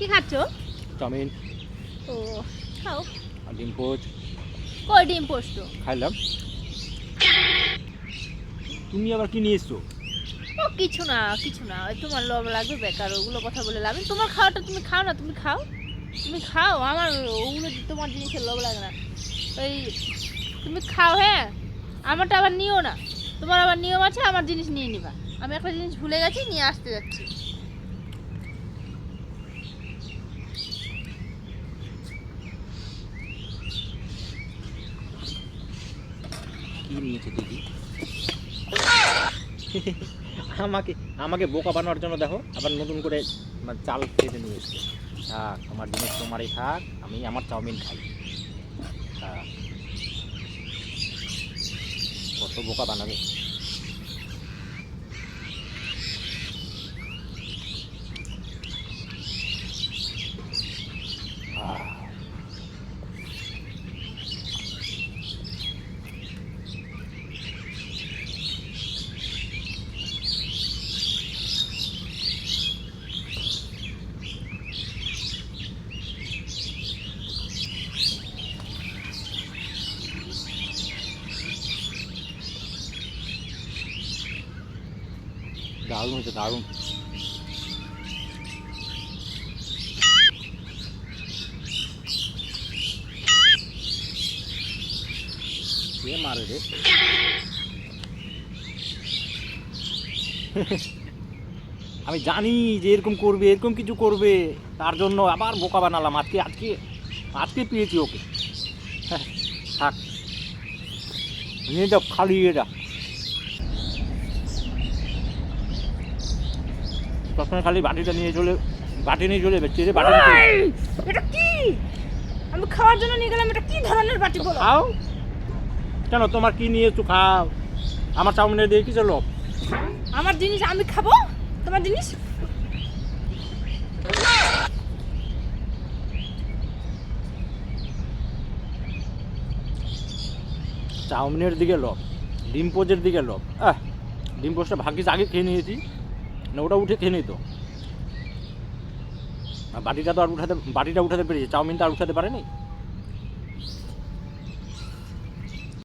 কি খাচ্ছ? চাউমিন। ও খাও। আর ডিম পোচ। কই ডিম পোস্ত খাইলাম। তুমি আবার কি নিয়ে এসছো? ও কিছু না কিছু না। ওই তোমার লব লাগবে বেকার ওগুলো কথা বলে লাভ নেই। তোমার খাওয়াটা তুমি খাও না তুমি খাও। তুমি খাও আমার ওগুলো তোমার জিনিসের লোভ লাগে না। ওই তুমি খাও হ্যাঁ? আমারটা আবার নিও না। তোমার আবার নিয়ম আছে আমার জিনিস নিয়ে নিবা। আমি একটা জিনিস ভুলে গেছি নিয়ে আসতে যাচ্ছি। কি নিয়েছে দিদি? আমাকে আমাকে বোকা বানানোর জন্য দেখো, আবার নতুন করে মানে চাল কেটে নিয়ে এসছে। থাক, আমার জিনিস তোমারই থাক, আমি আমার চাউমিন খাই। কত বোকা বানাবে? দারুণ হয়েছে দারুণ। কে মারে রে? আমি জানি যে এরকম করবে এরকম কিছু করবে তার জন্য আবার বোকা বানালাম আজকে আজকে আজকে পেয়েছি ওকে। হ্যাঁ, থাক। নিয়ে যাও খালি এটা সবসময় খালি বাটিটা নিয়ে চলে বাটি নিয়ে চলে যাবে চেয়ে বাটি এটা কি? আমি খাওয়ার জন্য নিয়ে গেলাম এটা কি ধরনের বাটি বলো? খাও। কেন তোমার কি নিয়ে একটু খাও। আমার চাউমিনের দিয়ে কি চলো আমার জিনিস আমি খাব? তোমার জিনিস? চাউমিনের দিকে লোভ ডিম পোজের দিকে লোভ। আহ ডিম পোজটা ভাগ্যিস আগে খেয়ে নিয়েছি। না ওটা উঠে খেয়ে তো। বাটিটা তো আর উঠাতে বাটিটা উঠাতে পেরেছি তো আর উঠাতে পারেনি?